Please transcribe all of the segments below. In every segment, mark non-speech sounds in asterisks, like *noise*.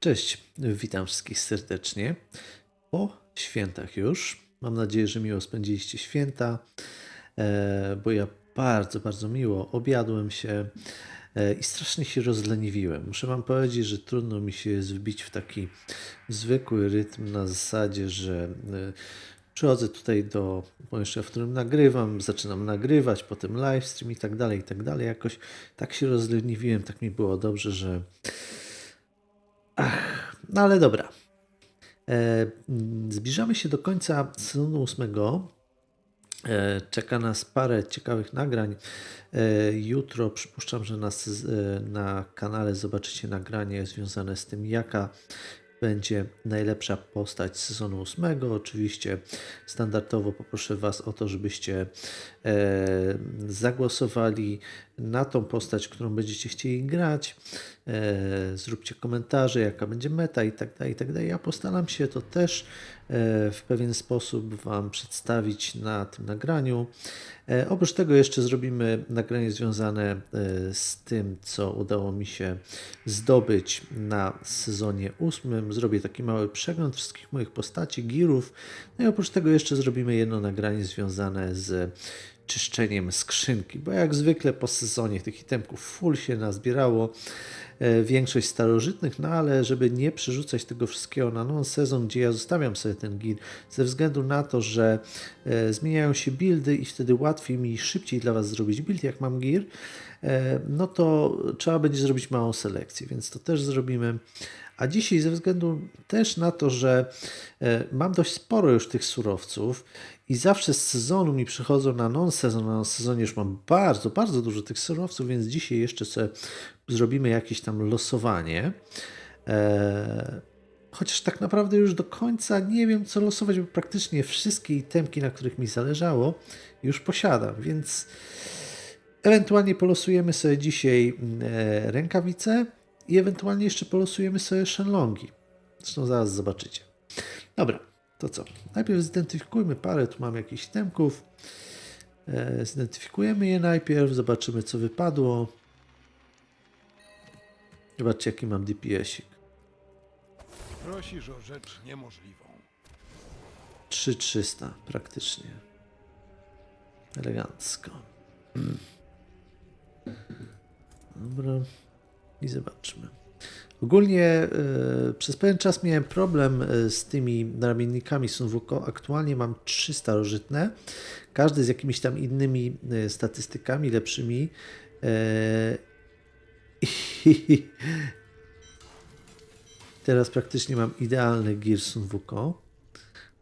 Cześć, witam wszystkich serdecznie. Po świętach już. Mam nadzieję, że miło spędziliście święta, e, bo ja bardzo, bardzo miło objadłem się e, i strasznie się rozleniwiłem. Muszę Wam powiedzieć, że trudno mi się wbić w taki zwykły rytm na zasadzie, że e, przychodzę tutaj do pomieszczenia, w którym nagrywam, zaczynam nagrywać, potem livestream i tak dalej, i tak dalej. Jakoś tak się rozleniwiłem, tak mi było dobrze, że no ale dobra. E, zbliżamy się do końca sezonu ósmego. E, czeka nas parę ciekawych nagrań. E, jutro przypuszczam, że na, sez- e, na kanale zobaczycie nagranie związane z tym, jaka będzie najlepsza postać sezonu ósmego. Oczywiście standardowo poproszę Was o to, żebyście zagłosowali na tą postać, którą będziecie chcieli grać. E, zróbcie komentarze, jaka będzie meta i tak dalej, tak. Ja postaram się to też e, w pewien sposób Wam przedstawić na tym nagraniu. E, oprócz tego jeszcze zrobimy nagranie związane z tym, co udało mi się zdobyć na sezonie ósmym. Zrobię taki mały przegląd wszystkich moich postaci, girów. No i oprócz tego jeszcze zrobimy jedno nagranie związane z czyszczeniem skrzynki, bo jak zwykle po sezonie tych itemków full się nazbierało, e, większość starożytnych, no ale żeby nie przerzucać tego wszystkiego na non-sezon, gdzie ja zostawiam sobie ten gil, ze względu na to, że e, zmieniają się buildy i wtedy łatwiej mi szybciej dla Was zrobić build, jak mam gear, e, no to trzeba będzie zrobić małą selekcję, więc to też zrobimy. A dzisiaj ze względu też na to, że mam dość sporo już tych surowców i zawsze z sezonu mi przychodzą na non-sezon, na sezonie już mam bardzo, bardzo dużo tych surowców, więc dzisiaj jeszcze sobie zrobimy jakieś tam losowanie. E, Chociaż tak naprawdę już do końca nie wiem, co losować, bo praktycznie wszystkie itemki, na których mi zależało, już posiadam, więc ewentualnie polosujemy sobie dzisiaj e, rękawice i ewentualnie jeszcze polosujemy sobie shenlongi. Zresztą zaraz zobaczycie. Dobra, to co? Najpierw zidentyfikujmy parę, tu mam jakichś itemków. E, zidentyfikujemy je najpierw, zobaczymy co wypadło. Zobaczcie jaki mam DPS-ik. Prosisz o rzecz niemożliwą. 3300 praktycznie. Elegancko. Mm. Dobra. I zobaczmy. Ogólnie e, przez pewien czas miałem problem e, z tymi naramiennikami Sunwuko. Aktualnie mam trzy starożytne, każdy z jakimiś tam innymi e, statystykami lepszymi. *laughs* I teraz praktycznie mam idealny Gear Sunwuko.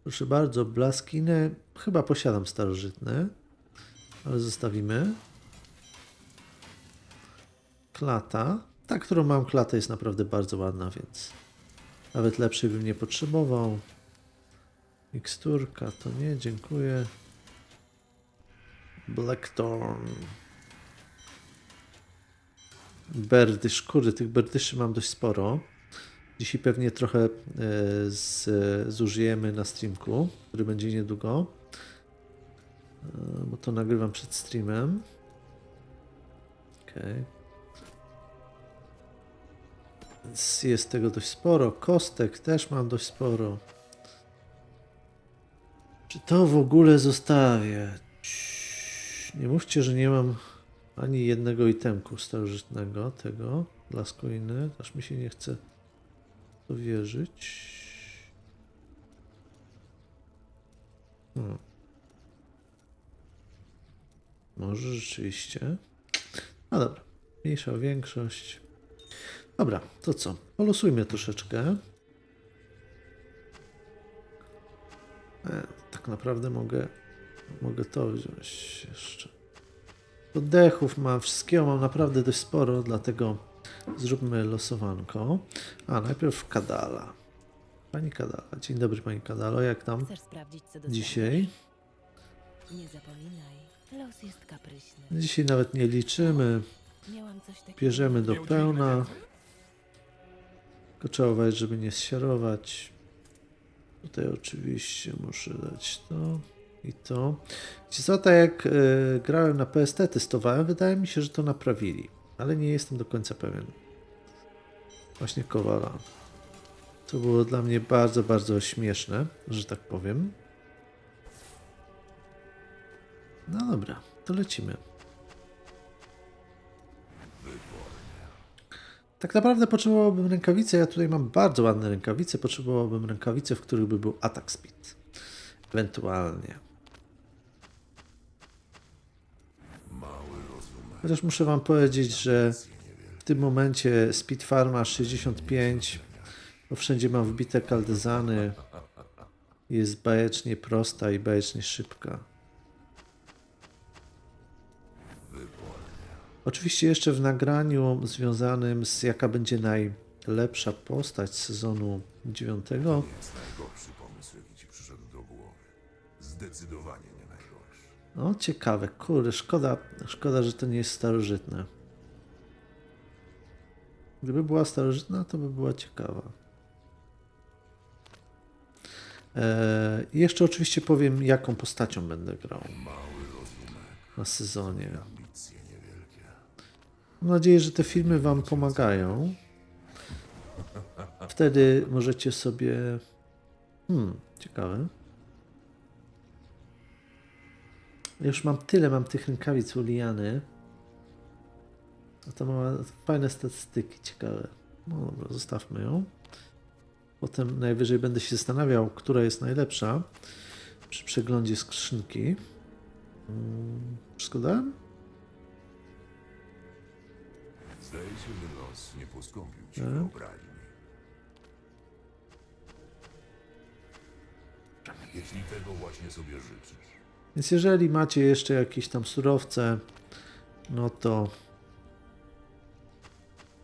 Proszę bardzo, blaskiny. Chyba posiadam starożytne, ale zostawimy. Klata. Ta, którą mam klatę jest naprawdę bardzo ładna, więc nawet lepszej bym nie potrzebował. Miksturka to nie, dziękuję. Blackthorn. Berdysz, kurde, tych berdyszy mam dość sporo. Dzisiaj pewnie trochę e, z, zużyjemy na streamku, który będzie niedługo. E, Bo to nagrywam przed streamem. Okej. Jest tego dość sporo. Kostek też mam dość sporo. Czy to w ogóle zostawię? Nie mówcie, że nie mam ani jednego itemku starożytnego tego dla skoiny. Aż mi się nie chce to wierzyć. Hmm. Może rzeczywiście. No dobra. Mniejsza większość. Dobra, to co? Polosujmy troszeczkę. E, tak naprawdę mogę, mogę to wziąć jeszcze. Oddechów mam, wszystkiego mam naprawdę dość sporo, dlatego zróbmy losowanko. A, najpierw Kadala. Pani Kadala. Dzień dobry Pani Kadalo, jak tam Chcesz sprawdzić, co dzisiaj? Nie zapominaj, los jest kapryśny. Dzisiaj nawet nie liczymy, Miałam coś takiego. bierzemy do pełna. Tylko trzeba uważać, żeby nie zsiarować. Tutaj oczywiście muszę dać to i to. Wiecie co, tak jak e, grałem na PST, testowałem, wydaje mi się, że to naprawili. Ale nie jestem do końca pewien. Właśnie Kowala. To było dla mnie bardzo, bardzo śmieszne, że tak powiem. No dobra, to lecimy. Tak naprawdę potrzebowałbym rękawice. Ja tutaj mam bardzo ładne rękawice. Potrzebowałbym rękawice, w których by był atak speed. Ewentualnie. Chociaż muszę Wam powiedzieć, że w tym momencie Speed Farma 65, bo wszędzie mam wbite kaldezany, jest bajecznie prosta i bajecznie szybka. Oczywiście jeszcze w nagraniu związanym z jaka będzie najlepsza postać sezonu 9, jest najgorszy pomysł, jaki ci przyszedł do głowy. Zdecydowanie nie najgorszy. no ciekawe, kurde, szkoda, szkoda, że to nie jest starożytne. Gdyby była starożytna, to by była ciekawa. Eee, jeszcze oczywiście powiem, jaką postacią będę grał na sezonie. Mam nadzieję, że te filmy Wam pomagają. Wtedy możecie sobie. Hmm, ciekawe. Już mam tyle, mam tych rękawic u Liany. A to ma fajne statystyki, ciekawe. No dobra, zostawmy ją. Potem najwyżej będę się zastanawiał, która jest najlepsza przy przeglądzie skrzynki. Hmm, wszystko dałem? Zdaje się, że los nie poskąpił ci Mhm. wyobraźni. Jeśli tego właśnie sobie życzysz, Więc jeżeli macie jeszcze jakieś tam surowce, no to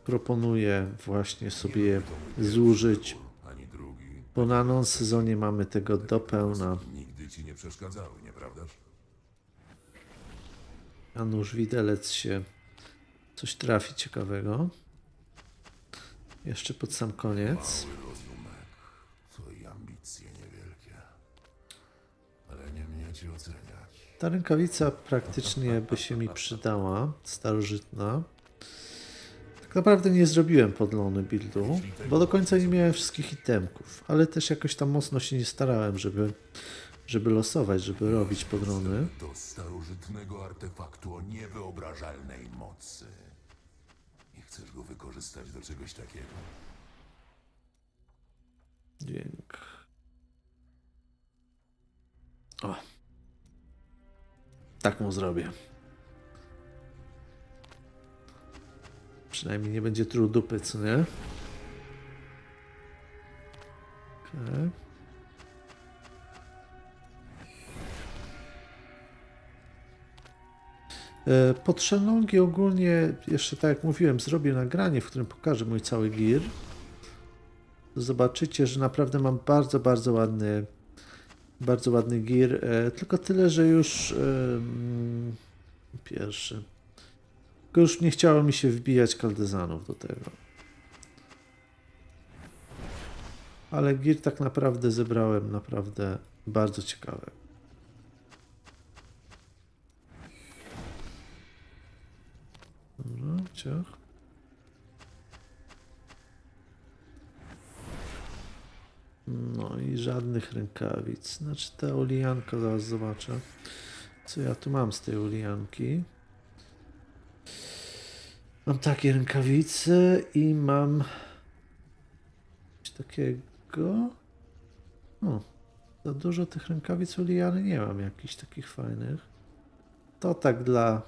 proponuję właśnie sobie je zużyć, ani drugi bo na non-sezonie mamy tego do pełna. nigdy ci nie przeszkadzały, nieprawdaż? A nóż widelec się coś trafi ciekawego. Jeszcze pod sam koniec. Ta rękawica praktycznie by się mi przydała, starożytna. Tak naprawdę nie zrobiłem podlony buildu, bo do końca nie miałem wszystkich itemków, ale też jakoś tam mocno się nie starałem, żeby, żeby losować, żeby robić podlony. Do starożytnego artefaktu o niewyobrażalnej mocy. I chcesz go wykorzystać do czegoś takiego? Dźwięk. O. Tak mu zrobię. Przynajmniej nie będzie tru dupy, co nie? Okej. E, Potrzebnogi ogólnie, jeszcze tak jak mówiłem, zrobię nagranie, w którym pokażę mój cały gear. Zobaczycie, że naprawdę mam bardzo, bardzo ładny, bardzo ładny gear. E, tylko tyle, że już pierwszy. Tylko już nie chciało mi się wbijać kaldezanów do tego. Ale gear tak naprawdę zebrałem naprawdę bardzo ciekawe. Dobra, ciach. No i żadnych rękawic. Znaczy ta olijanka, zaraz zobaczę. Co ja tu mam z tej olijanki? Mam takie rękawice i mam coś takiego. O, za dużo tych rękawic oliany nie mam jakichś takich fajnych. To tak dla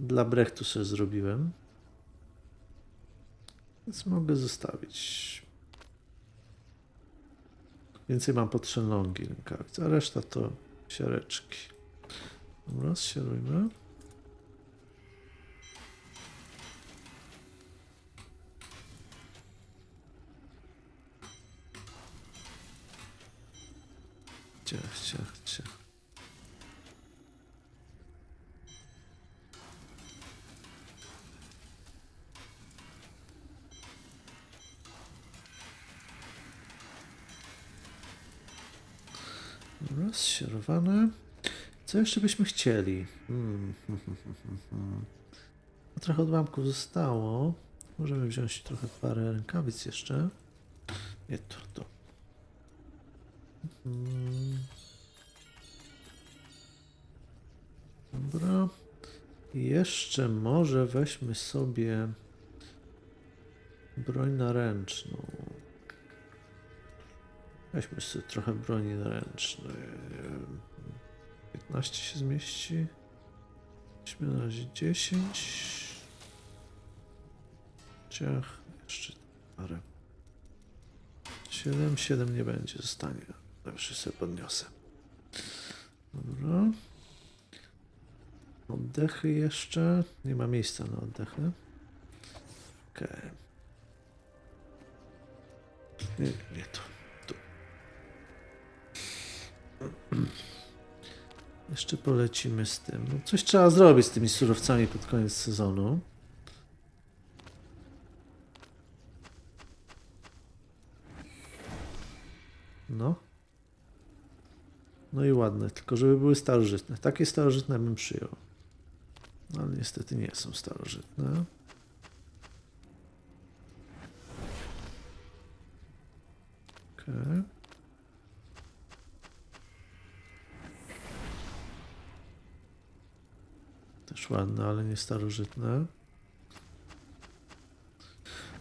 dla Brechtu sobie zrobiłem. Więc mogę zostawić. Więcej mam potrzebne nogi rękawic, a reszta to siareczki. Dobra, zsiarujmy. Ciach, ciach, ciach. Rozsierowane. Co jeszcze byśmy chcieli? Hmm. hmm, hmm, hmm, trochę odłamków zostało. Możemy wziąć trochę parę rękawic jeszcze. Nie to, to. Dobra. Jeszcze może weźmy sobie broń naręczną. Weźmy sobie trochę broni wiem, 15 się zmieści. Weźmy na razie 10. Ciach, jeszcze parę. 7, 7 nie będzie, zostanie. Zawsze sobie podniosę. Dobra. Oddechy jeszcze. Nie ma miejsca na oddechy. Okej. Nie, nie to. Tu. Jeszcze polecimy z tym. No, coś trzeba zrobić z tymi surowcami pod koniec sezonu. No. No i ładne, tylko żeby były starożytne. Takie starożytne bym przyjął. No, ale niestety nie są starożytne. Okej. Też ładne, ale nie starożytne.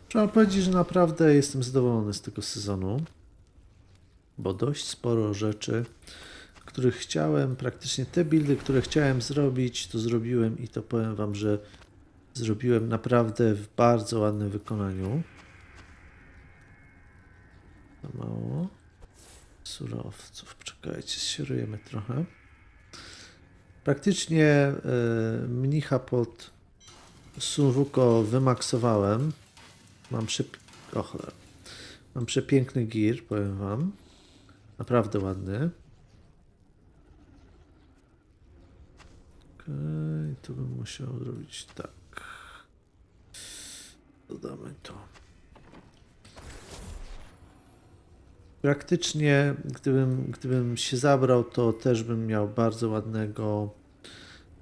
Trzeba powiedzieć, że naprawdę jestem zadowolony z tego sezonu, bo dość sporo rzeczy, których chciałem, praktycznie te buildy, które chciałem zrobić, to zrobiłem i to powiem Wam, że zrobiłem naprawdę w bardzo ładnym wykonaniu. Za mało surowców. Czekajcie, sierujemy trochę. Praktycznie e, mnicha pod Sunwuko wymaksowałem. Mam prze... O cholera. Mam przepiękny gear, powiem wam. Naprawdę ładny. Okej, to bym musiał zrobić tak. Dodamy to. Praktycznie, gdybym, gdybym się zabrał, to też bym miał bardzo ładnego,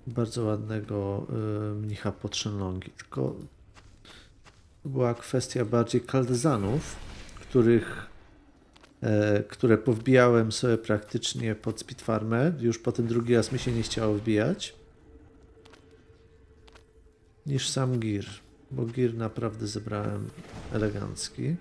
bardzo ładnego y, mnicha pod Shenlongi. Tylko była kwestia bardziej kaldezanów, których, e, które powbijałem sobie praktycznie pod Speedfarmę. Już potem drugi raz mi się nie chciało wbijać. Niż sam Gear, bo Gear naprawdę zebrałem elegancki.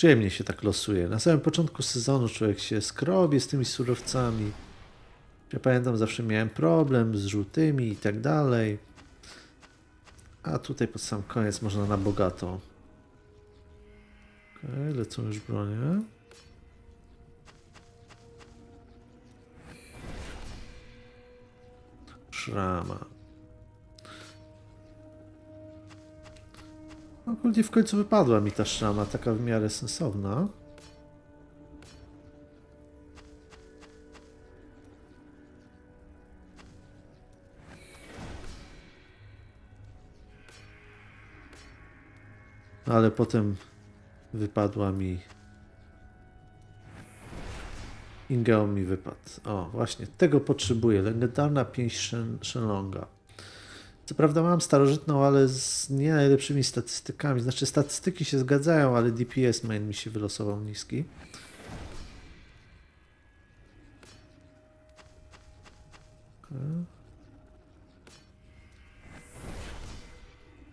Przyjemnie się tak losuje. Na samym początku sezonu człowiek się skrobie z tymi surowcami. Ja pamiętam, zawsze miałem problem z żółtymi i tak dalej. A tutaj pod sam koniec można na bogato. Okej, lecą już bronie. Szrama. Ogólnie w końcu wypadła mi ta szrama, taka w miarę sensowna. Ale potem wypadła mi. Ingeon mi wypadł. O, właśnie, tego potrzebuję. Legendarna pięść Shen- Shenlonga. Co prawda mam starożytną, ale z nie najlepszymi statystykami. Znaczy statystyki się zgadzają, ale DPS main mi się wylosował niski.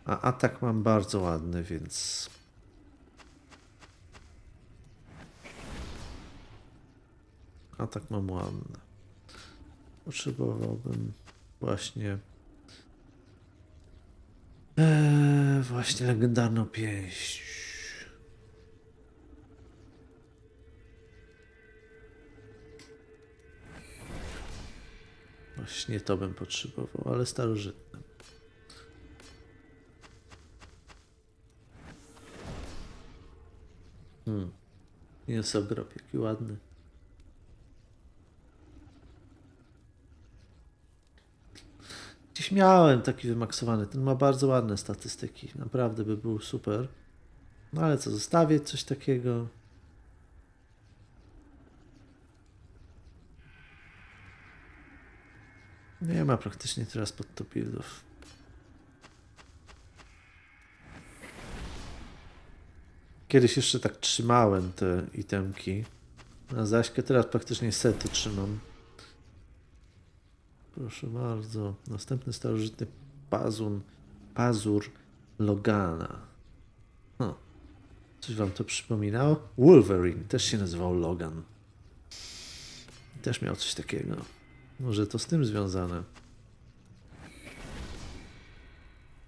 A atak mam bardzo ładny, więc... Atak mam ładny. Potrzebowałbym właśnie... Eee, właśnie legendarną pięść. Właśnie to bym potrzebował, ale starożytne. Hmm. Mięsogrob, jaki ładny. Gdzieś miałem taki wymaksowany. Ten ma bardzo ładne statystyki. Naprawdę by był super. No ale co, zostawię coś takiego. Nie ma praktycznie teraz pod to buildów. Kiedyś jeszcze tak trzymałem te itemki. Na Zaśkę teraz praktycznie sety trzymam. Proszę bardzo. Następny starożytny pazun. Pazur Logana. No. Coś wam to przypominało? Wolverine też się nazywał Logan. Też miał coś takiego. Może to z tym związane.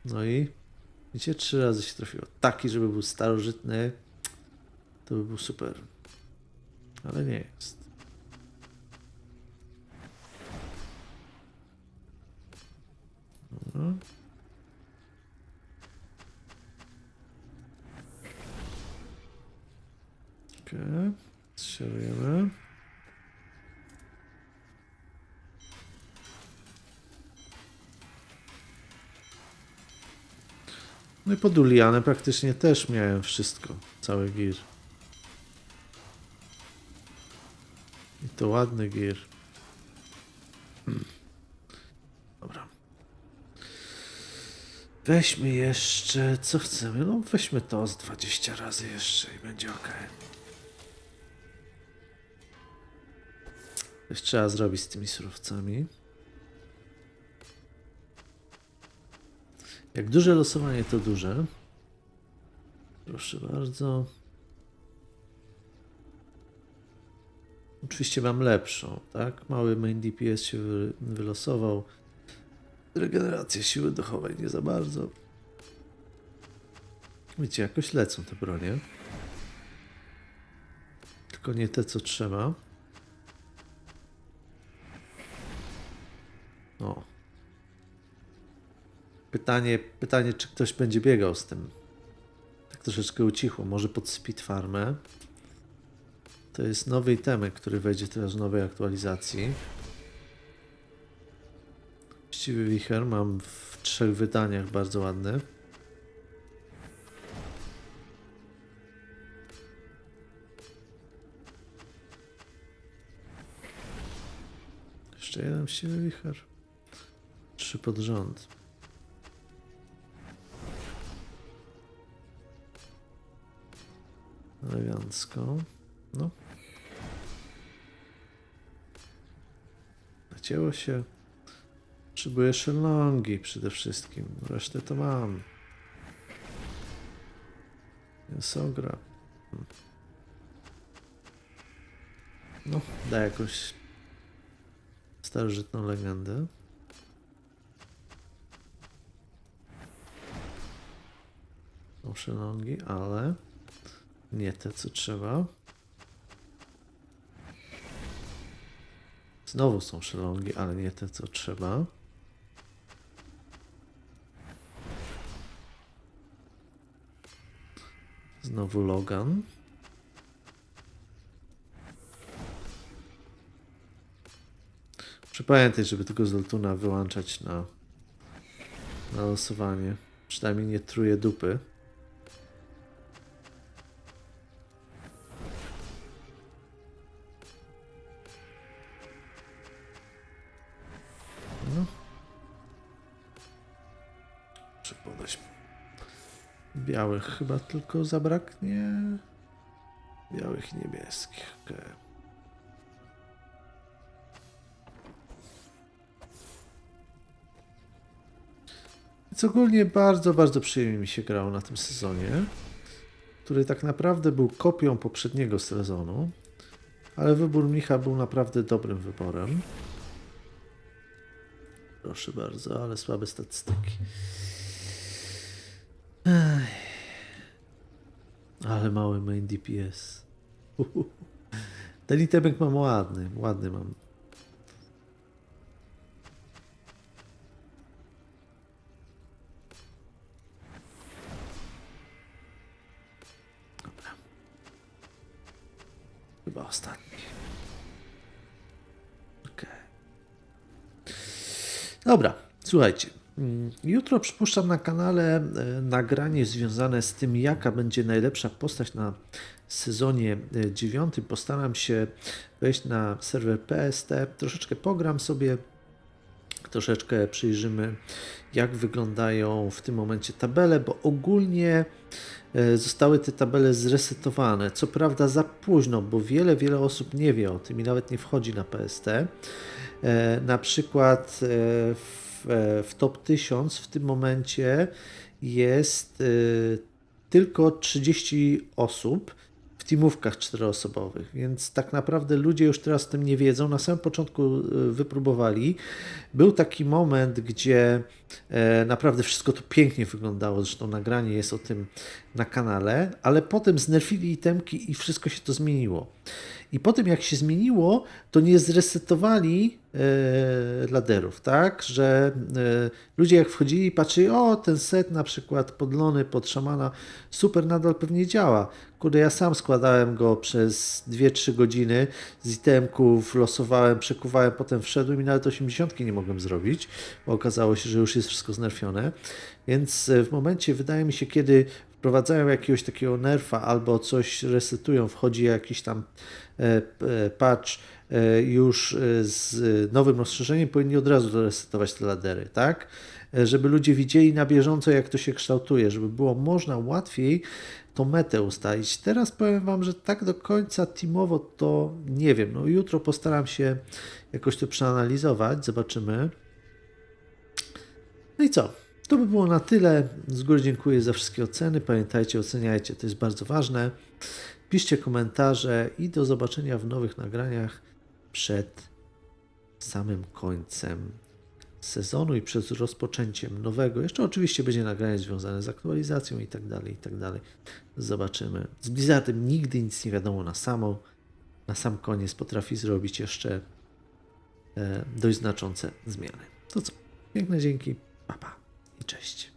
No i widzicie, trzy razy się trafiło. Taki, żeby był starożytny, to by był super. Ale nie jest. Dobra. Okej, strzelujemy. No i pod Ulianę praktycznie też miałem wszystko, cały gir. I to ładny gir. Hmm. Dobra. Weźmy jeszcze, co chcemy? No weźmy to z 20 razy jeszcze i będzie ok. Coś trzeba zrobić z tymi surowcami. Jak duże losowanie, to duże. Proszę bardzo. Oczywiście mam lepszą, tak? Mały main DPS się wy- wylosował. Regeneracja siły duchowej nie za bardzo. Wiecie, jakoś lecą te bronie. Tylko nie te, co trzeba. O. Pytanie, pytanie, czy ktoś będzie biegał z tym. Tak troszeczkę ucichło. Może pod Speed Farmę. To jest nowy itemek, który wejdzie teraz w nowej aktualizacji. Właściwy wicher mam w trzech wydaniach, bardzo ładny. Jeszcze jeden właściwy wicher. Trzy pod rząd. Elegancko. No. Nacięło się. Potrzebuję szelongi przede wszystkim. Resztę to mam. Jest ogra. Hmm. No, da jakąś starożytną legendę. Są szelongi, ale nie te, co trzeba. Znowu są szelongi, ale nie te, co trzeba. Znowu Logan. Muszę pamiętać, żeby tego Zoltuna wyłączać na, na losowanie. Przynajmniej nie truje dupy. Białych chyba tylko zabraknie. Białych i niebieskich. Okay. Więc ogólnie bardzo, bardzo przyjemnie mi się grało na tym sezonie, który tak naprawdę był kopią poprzedniego sezonu, ale wybór Micha był naprawdę dobrym wyborem. Proszę bardzo, ale słabe statystyki. Ale mały main DPS. Ten itemek mam ładny, ładny mam. Dobra. Chyba ostatni. Okej. Dobra, słuchajcie. Mm, Jutro przypuszczam na kanale e, nagranie związane z tym, jaka będzie najlepsza postać na sezonie e, dziewiątym. Postaram się wejść na serwer PST, troszeczkę pogram sobie, troszeczkę przyjrzymy, jak wyglądają w tym momencie tabele, bo ogólnie e, zostały te tabele zresetowane. Co prawda za późno, bo wiele, wiele osób nie wie o tym i nawet nie wchodzi na PST. E, Na przykład e, w, e, w top 1000 w tym momencie jest e, tylko 30 osób w teamówkach czteroosobowych, więc tak naprawdę ludzie już teraz tym nie wiedzą. Na samym początku e, wypróbowali. Był taki moment, gdzie naprawdę wszystko to pięknie wyglądało, zresztą nagranie jest o tym na kanale, ale potem znerfili itemki i wszystko się to zmieniło. I potem jak się zmieniło, to nie zresetowali e, laderów, tak? Że e, ludzie jak wchodzili patrzyli, o ten set na przykład podlony pod szamana, super, nadal pewnie działa. Kurde, ja sam składałem go przez 2-3 godziny z itemków, losowałem, przekuwałem, potem wszedłem i nawet 80 nie mogłem zrobić, bo okazało się, że już jest wszystko znerfione. Więc e, w momencie, wydaje mi się, kiedy wprowadzają jakiegoś takiego nerfa albo coś resetują, wchodzi jakiś tam e, e, patch e, już z nowym rozszerzeniem, powinni od razu doresetować te ladery, tak? Żeby ludzie widzieli na bieżąco, jak to się kształtuje, żeby było można łatwiej tą metę ustalić. Teraz powiem Wam, że tak do końca teamowo to nie wiem. No jutro postaram się jakoś to przeanalizować, zobaczymy. No i co? To by było na tyle. Z góry dziękuję za wszystkie oceny. Pamiętajcie, oceniajcie, to jest bardzo ważne. Piszcie komentarze i do zobaczenia w nowych nagraniach przed samym końcem sezonu i przed rozpoczęciem nowego. Jeszcze oczywiście będzie nagranie związane z aktualizacją i tak dalej, i tak dalej. Zobaczymy. Z Blizzardem nigdy nic nie wiadomo na samo. Na sam koniec potrafi zrobić jeszcze e, dość znaczące zmiany. To co? Piękne dzięki. Pa, pa. Cześć.